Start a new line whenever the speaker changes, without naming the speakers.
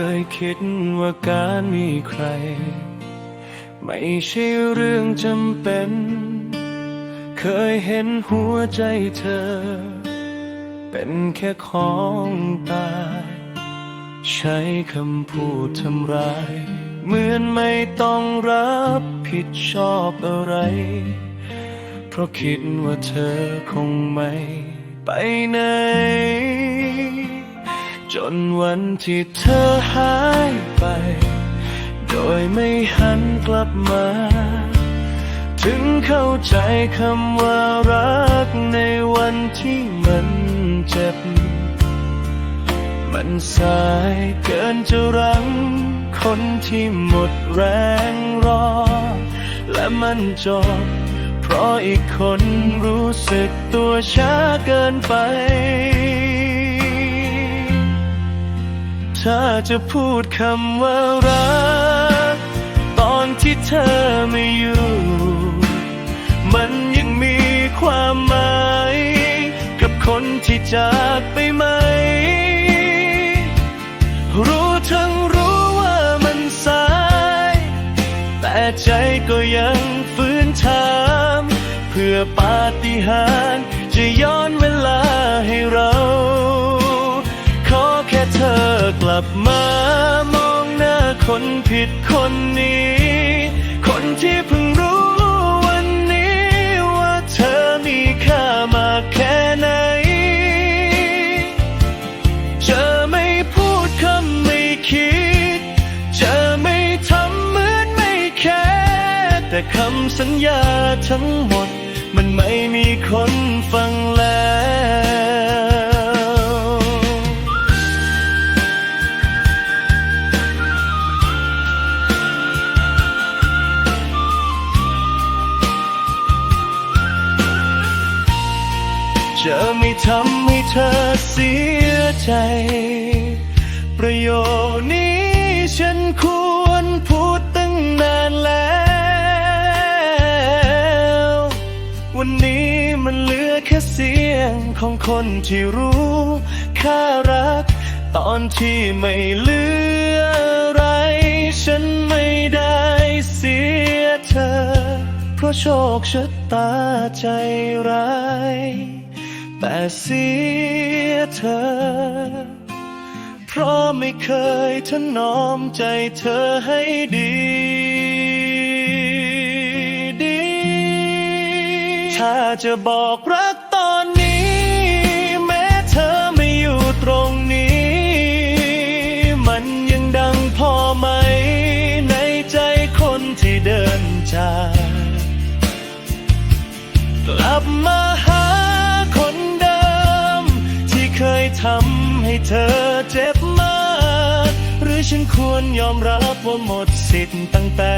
คยคิดว่าการมีใคร ไม่ใช่เรื่องจำเป็น เคยเห็นหัวใจเธอ เป็นแค่ของตายใช้คำพูดทำร้าย เหมือนไม่ต้องรับผิดชอบอะไร เพราะคิดว่าเธอคงไม่ไปไหน จนวันที่เธอหายไป โดยไม่หันกลับมา ถึงเข้าใจคำว่ารักในวันที่มันเจ็บ มันสายเกินจะรัง คนที่หมดแรงรอ และมันจบเพราะอีกคนรู้สึกตัวช้าเกินไป ถ้าจะพูดคำว่ารัก ตอนที่เธอไม่อยู่ มันยังมีความหมาย กับคนที่จากไปไหม รู้ทั้งรู้ว่ามันสาย แต่ใจก็ยังฝืนถาม เพื่อปาฏิหาริย์จะย้อนเวลาให้เรา เธอกลับมามองหน้าคนผิดคนนี้ คนที่เพิ่งรู้วันนี้ว่าเธอมีค่ามากแค่ไหนจะไม่พูดคำไม่คิดจะไม่ทำเหมือนไม่แค่ แต่คำสัญญาทั้งหมด มันไม่มีคนฟังแล้ว จะไม่ทำให้เธอเสียใจ ประโยคนี้ฉันควรพูดตั้งนานแล้ว วันนี้มันเหลือแค่เสียงของคนที่รู้ค่ารัก ตอนที่ไม่เหลืออะไร ฉันไม่ได้เสียเธอ เพราะโชคชะตาใจร้าย แต่เสียเธอ เพราะไม่เคยถนอมใจเธอให้ดี ดี ถ้าจะบอกรักตอนนี้ แม้เธอไม่อยู่ตรงนี้ มันยังดังพอไหม ในใจคนที่เดินจากกำให้เธอเจ็บมาก หรือฉันควรยอมรับว่าหมดสิทธิ์ตั้งแต่